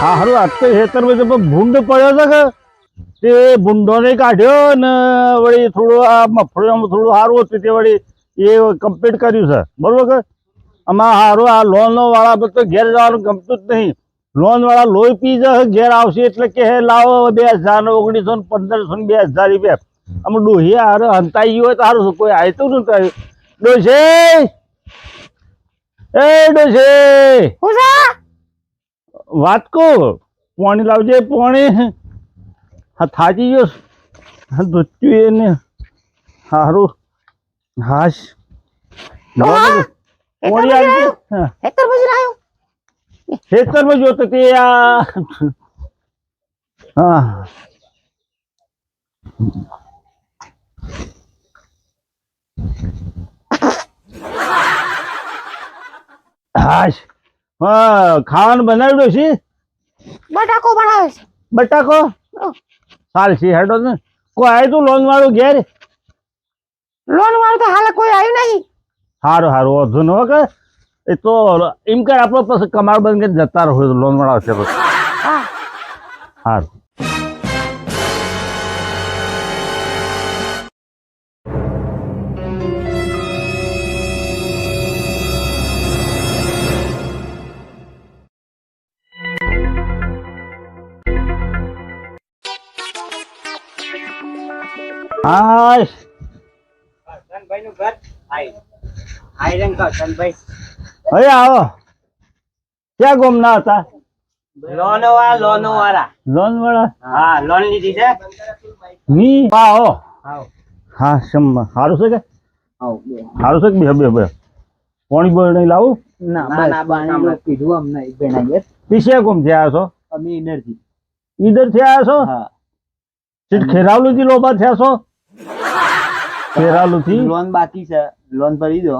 હારું આજ તો ખેતરમાં પણ ભૂંડ પડ્યો છે કે, તે ભૂંડોને કાઢ્યો ને વળી થોડું આ મફળીઓમાં થોડું સારું હતું તે વળી એ કમ્પ્લીટ કર્યું છે. બરાબર કે? આમાં સારું આ લોન વાળા બધું ઘેર જવાનું ગમતું જ નહીં. લોન વાળા લોહી પી જશે ઘેર આવશે એટલે કે હે, લાવો બે હજાર ઓગણીસો ને પંદરસો ને બે હજાર રૂપિયા. આમ ડોહી હારે હંતાઈ ગયું હોય તો સારું કોઈ આવતું નથી ડોશે એ ડોશે હું વાત કહો? પાણી લાવજે પાણી. હા થાકી ગયો. ધોત્યું એને. સારું હાશ. પાણી આવજે. હા. ખેતર બજી ખેતરમાં જોતો તે આ હા. હાશ. હા ખાવાનું બનાવ્યું છે બટાકો બનાવે છે. બટાકો? ઓ, છે હેડો ને કોઈ આવ્યું તું લોન વાળું ઘેર? લોન વાળું તો હાલ કોઈ આવ્યું નહીં. સારું સારું વધુ ન કે? એ તો એમ કર આપણો પછી કમાડ બંધ કરીને જતા રહો લોન વાળા છે પછી. હા. સારું હાશ કરશનભાઈ નું ઘર આઈ આઈ રંગ કરશનભાઈ હવે આવો. ક્યાં ગોમ ના હતા? લોનો વાળા લોનો વાળા લોન વાળા હા લોન લીધી છે? ની આવો આવો હા. સમ સારું છે કે? સારું છે કે? બે બે બે. પાણી બોલ નહીં લાવું? ના ના બાણી કીધું અમને પીછે ગોમથી આવ્યા છો? અમે ઇનર્જી ઈધરથી આવ્યા છો? હા. સીટ ખેરાલુ થી લોબા થયા છો? ખેરાલુ થી લોન બાકી છે. લોન ભરી દો.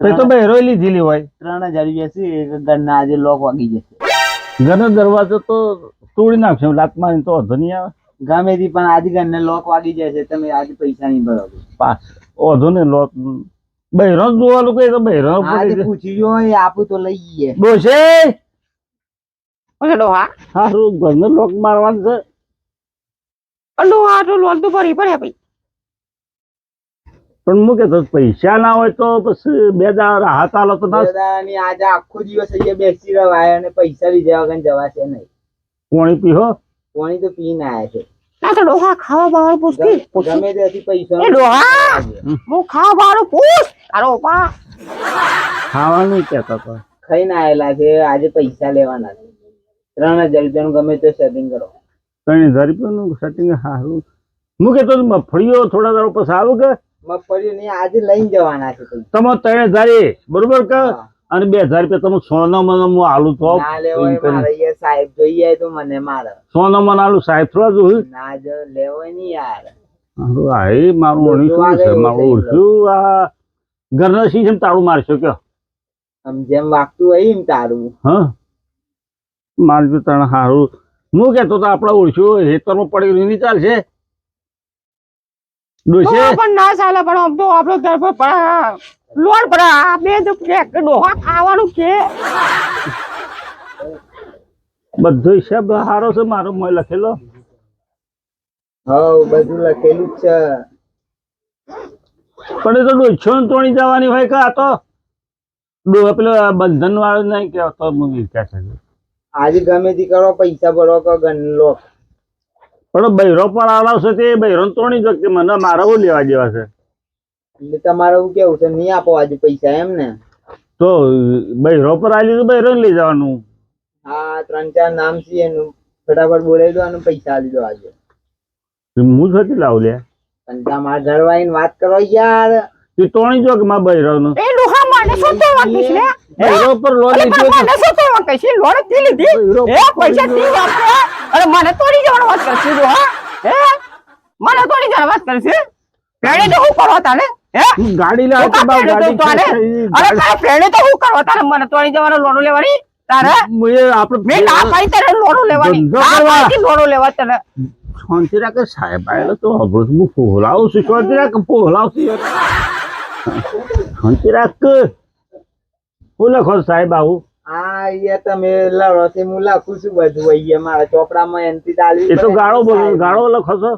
તો તો લીધેલી હોય. ત્રણ હજાર રૂપિયા છે. ઘરના આજે લોક વાગી જશે. ઘરનો દરવાજો તો તોડી નાખશે. લાત મારી તો વાંધો નહીં આવે. ગમે થી પણ આજે ઘરને લોક વાગી જશે. તમે આજે પૈસા નહીં ભરો. પાસ ઓધો ને લોક. બહેરો જોવાનું કઈ તો બહેરો પૂછી ગયો એ આપું તો લઈ જઈએ. ડોશે હા. છે સારું ઘરનો લોક મારવાનું છે. પણ આટલું લોન તો ભરી પડે ભાઈ. પણ મૂકે તો પૈસા ના હોય તો પછી બે દાડા રાહત આલો તો ના. દાદાની આજે આખો દિવસ અહીંયા બેસી રહ્યા અને પૈસા લીધા વગર જવાશે નહીં. પાણી પીહો. પાણી તો પીને આયા છે. ના તો ડોહા ખાવા પૂછતી પૂછતી ગમે ત્યાંથી પૈસા એ ડોહા! હું ખાવા બાવાનું પૂછ. તારો પા. ખાવાનું કહેતા હતા ખાઈને આયેલા છે આજે પૈસા લેવાના છે. ત્રણ હજાર રૂપિયાનું ગમે તે સેટિંગ કરો. ત્રણ હજાર રૂપિયાનું સેટિંગ સારું. મૂકે તો મગફળીઓ થોડા દાડો પછી આવું કે? મગફળી નહીં આજે લઈને જવાના છે તમે. ત્રણ હજાર બરોબર કે? અને બે હજાર રૂપિયા તમે સોના મને હું આલું તો. સાહેબ જોઈએ તો મને મારે. સોના મને આલું સાહેબ થોડા જોયું? ના જો લેવો નહીં યાર. મારું ઓળખ્યું છે મારું ઓળખ્યું આ ઘરના શીશમ તાળું મારશો કે? આમ જેમ વાગતું હોય એમ તારું. હા. મારજો તને સારું હું કેતો તો આપણે ઓળખ્યું હેતરમાં પડી ગયું નહીં ચાલશે. ડોસે પણ ના ચાલે પણ આમ તો આપણો ઘર પર પડે આ બે તો ડોહા ખાવાનું કે. બધો હિસાબ સારો છે મારો મેં લખેલો. હવ બધું લખેલું જ છે. પણ એ તો ડોછો ને તોડી જવાની હોય કે આ તો? પેલો બંધન વાળો નહીં કે તો મૂકી છે. આજે ગમે તે કરો પૈસા ભરો કે ગણલો પણ બૈરો પણ આવડાવશે તે બૈરો તોડી જો કે મને મારા હું લેવા જેવા છે? એટલે તમારે એવું કેવું છે નહીં આપો આજે પૈસા એમ ને? તો બૈરો પર આવી તો બૈરો લઈ જવાનું. હા ત્રણ ચાર નામ છે એનું. ફટાફટ બોલાવી દો અને પૈસા આપી દો આજે. હું થતી લાવ લે. પણ તમારા ઘર વાળીને વાત કરો યાર. તું તોણી જો કે મારા બૈરો નું એ ડોહા મને શું તો વાત લે? બૈરો પર લોન લીધી મને શું તો વાંકીશ લોન તી લીધી? એ પૈસા તી વાપરે અરે મને તોડી જવાનું વાત કરશે ડોહા હે. મને તોડી જવાનું વાત કરશે. પેણે તો હું કરવા તાને? હે? ગાડી લાવ તો તો બા પેણે તો ગાડી તારે ખેંચાઈ, અરે તારા પેણે તો હું કરવા તારે મને તોડી જવાનું લોન લેવાની તારે? એ આપણે મેં ના પાડી તારે લોન લેવાની. લોન લેવા તને. શાંતિ રાખે સાહેબ આયેલો તો હબળું હું ફોહલાવું છું શાંતિ રાખ ફોહલાવશું યાર શાંતિ રાખ. હું લખો સાહેબ આવું? આ એ તમે લડો છે હું લખું છું બધું અહીંયા મારા ચોપડામાં એનથી દાળવી એ તો ગાળો બોલો ગાળો લખો છો?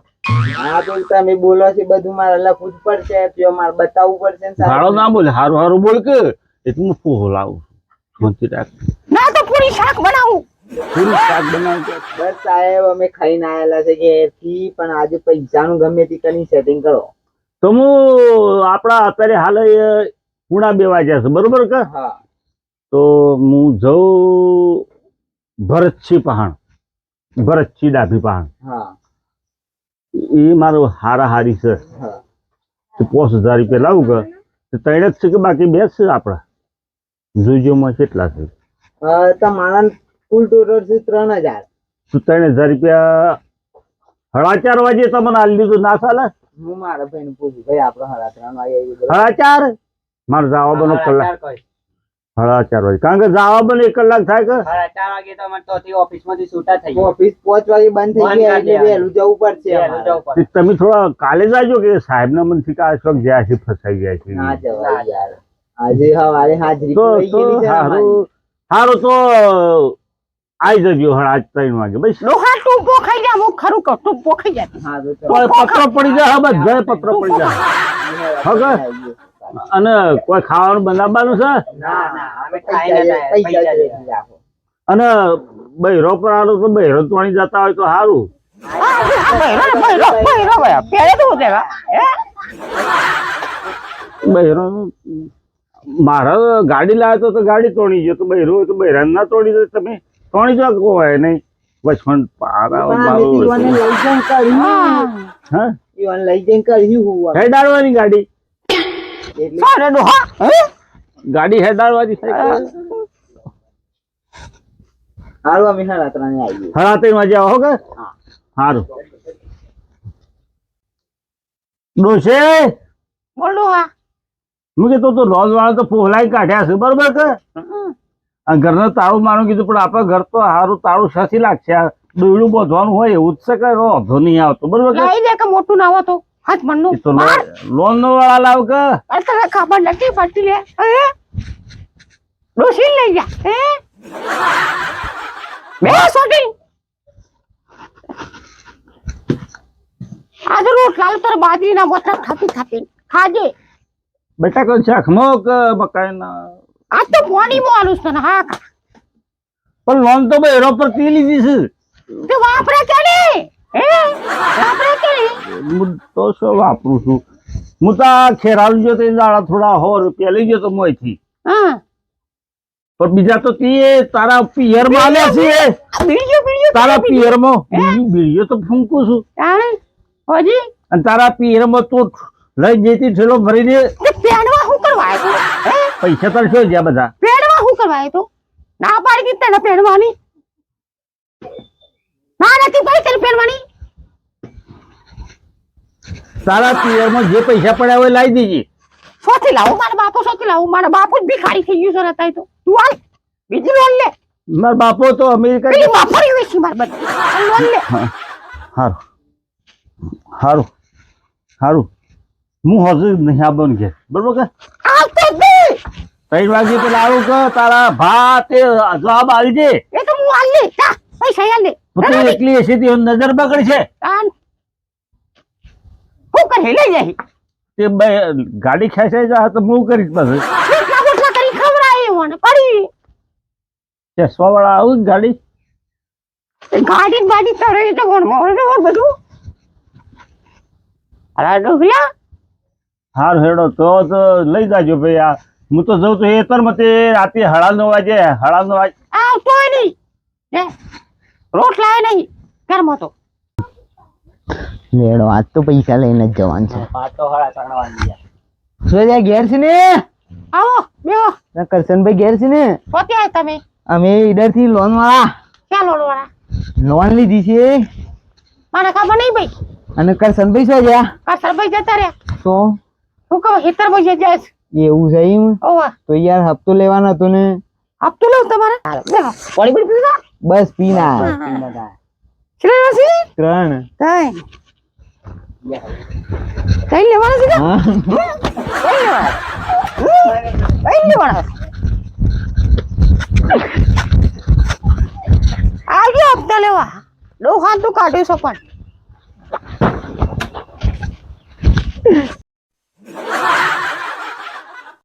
હા તો તમે બોલો છે બધું મારે લખવું જ પડશે પ્યો મારે બતાવવું પડશે ને ગાળો ના બોલે હારું હારું બોલ કે એટલે હું પોહો લાવું શાંતિ રાખ. ના તો પૂરી શાક બનાવું. પૂરી શાક બનાવું બસ સાહેબ અમે ખાઈને આયેલા છે ઘેરથી પણ આજે પૈસાનું ગમે તે કરીને સેટિંગ કરો. તો હું આપણા અત્યારે હાલ એ પૂણા બે વાગ્યા છે બરોબર કે? હા. તો હું જઉં ભરતસિંહ પહાણ ભરતસિંહ ડાભી પહાણ. એ મારો હારા હારી છે પોસ હજાર રૂપિયા લાવું કે? ત્રણ જ છે કે બાકી બે છે આપણા? જોઈજોમાં કેટલા છે. તમારા કુલ ટોટલ છે ત્રણ હજાર. તો ત્રણ હજાર રૂપિયા હળા ચાર વાગે તમને આલી દીધું. ના ચાલે? હું મારા ભાઈને પૂછું ભાઈ આપણો હળા ત્રણ વાગે હળા ચાર? મારે જવાબનો કલાક સાડા ચાર વાગે. કારણ કે જવાબનો એક કલાક થાય કે? ઓફિસ પાંચ વાગે બંધ થઈ ગયા એટલે વહેલું જવું પડશે અમારે. તે તમે થોડા કાલે જાજો કે સાહેબ ના મનથી આ શોખ જ્યાં છે ફસાઈ ગયા છે? આજે હવારે હાજરી તો તો છે સારું સારું તો આવી જજો સાડા ત્રણ વાગે. બસ. ડોહા તું પોખાઈ જા હું ખરું કહું તું પોખાઈ જા. હા તો પત્ર પડી જાય હા બધા પત્ર પડી જાય. હવે? અને કોઈ ખાવાનું બનાવવાનું છે. અને બૈરો પર તો બૈરો તોણી જતા હોય તો સારું બૈરો બૈરો બૈરો બૈરો પેલે તો દેવા હે બૈરો મારે ગાડી લાવ્યો તો ગાડી તોડી ગયો તો બૈરો હોય તો બૈરાને ના તોડી દે તમે તોડી જો કોઈ નહીં વચમાં પારા લઈ જઈને કર્યું. હા ઈવોને લઈ જઈને કર્યું. હેડાડવાની ગાડી સારે ડોહા ગાડી હેડાડવાની સાયકલ આવો કે? ડોશે? બોલ તો લોન વાળા તો પોહલાઈ કાઢ્યા છે બરોબર કે? આ ઘરને તાળું મારું કીધું પણ આપણે ઘર તો સારું તાળું સસી લાગશે. દોયડું બોધવાનું હોય એવું જ છે કે? વાંધો નહીં આવતો બરોબર મોટું ના હોતો હાથ મનનું. તો લોન નો વાળા લાવ કે? અરે ખબર નથી પડતી લે. હે? ડોસી લઈ જા. હે? બે સોટી. આજે રોટલા તાર બાજરીના બોટા ખાતી ખાતી. ખાજે. બેટા કોઈ શાકમો કે મકાઈના? આ તો પાણી મો આલુસ તને. હા પણ લોન તો બહેરો પર પી લીધી છે. તે વાપરે કે તો શું વાપરું છું? હું તો ખેરાલ જો તે દાડા થોડા હો રૂપિયા લઈ ગયો તો મોયથી પણ બીજા તો તે તારા પિયરમાં આલ્યા છે તારા પિયરમાં બીજું બીડીઓ તો ફૂંકું છું. હજી? અને તારા પિયરમાં તો લઈ જતી ઠેલો ભરીને પેડવા શું કરવા પૈસા તો શું જ્યાં બધા? પેડવા શું કરવા તું? ના પાડી તને પેડવાની ના નથી પાડી તને પેડવાની તારા પિયરમાં જે પૈસા પડ્યા હોય લાવી દેજે. સોથી લાવું મારા બાપુ સોથી લાવું. મારા બાપુ જ ભિખારી થઈ ગયું છે રતાય તો. તું હાલ બીજી લોન લે. મારા બાપો તો અમેરિકા પેલી વાપરી વેચી માર બધી. લોન લે. સારું હારું. હારું. હું હજુ નહીં આવવાનું કે બરોબર કે? આવતો જ ત્રણ વાગે તો લાવું કે તારા ભાત જવાબ આવી દે. એ તો હું આલ લે પૈસા હાલ લે. તું એકલી હશે તે નજર બગડ છે હું કરે લઈ જાય તે બે- ગાડી ખેંચાઈ જાય તો હું કરીશ પછી રોટલા બોટલા કરી ખવડાય મને કરી ચેસવા વાળા આવું ગાડી? ગાડી ને બાડી તરે તો કોણ મોરે તો બધું. અરે ડોગલા હાર હેડો તો તો લઈ જાજો ભાઈ આ. હું તો જઉં તો એતર મતે રાતે હળા નો વાગે હળા આવતો નહીં. રોટલા એ નહીં ઘરમાં તો. લેડો આજ તો પૈસા લઈને જ જવાનું છે. પાછો હળા ઘેર છે ને? આવો બેહો. કરશનભાઈ ઘેર છે ને? પોતે તમે. અમે ઈડરથી લોન વાળા ક્યાં લોન વાળા લોન લીધી છે. મને ખબર નહીં ભાઈ. અને કરશનભાઈ શું ગયા કરશનભાઈ જતા રહ્યા. તો? શું કહું હેતર ભાઈ જાય એવું છે એમ? તો યાર હપ્તો લેવાનો હતો ને? હપ્તો લઉં તમારે? બસ પીના ત્રણ. ત્રણ. ત્રણ લેવાના છે હા. ત્રણ લેવાના? કઈ લેવાના આજે હપ્તા લેવા? ડોખાન તું કાઢ્યું છે પણ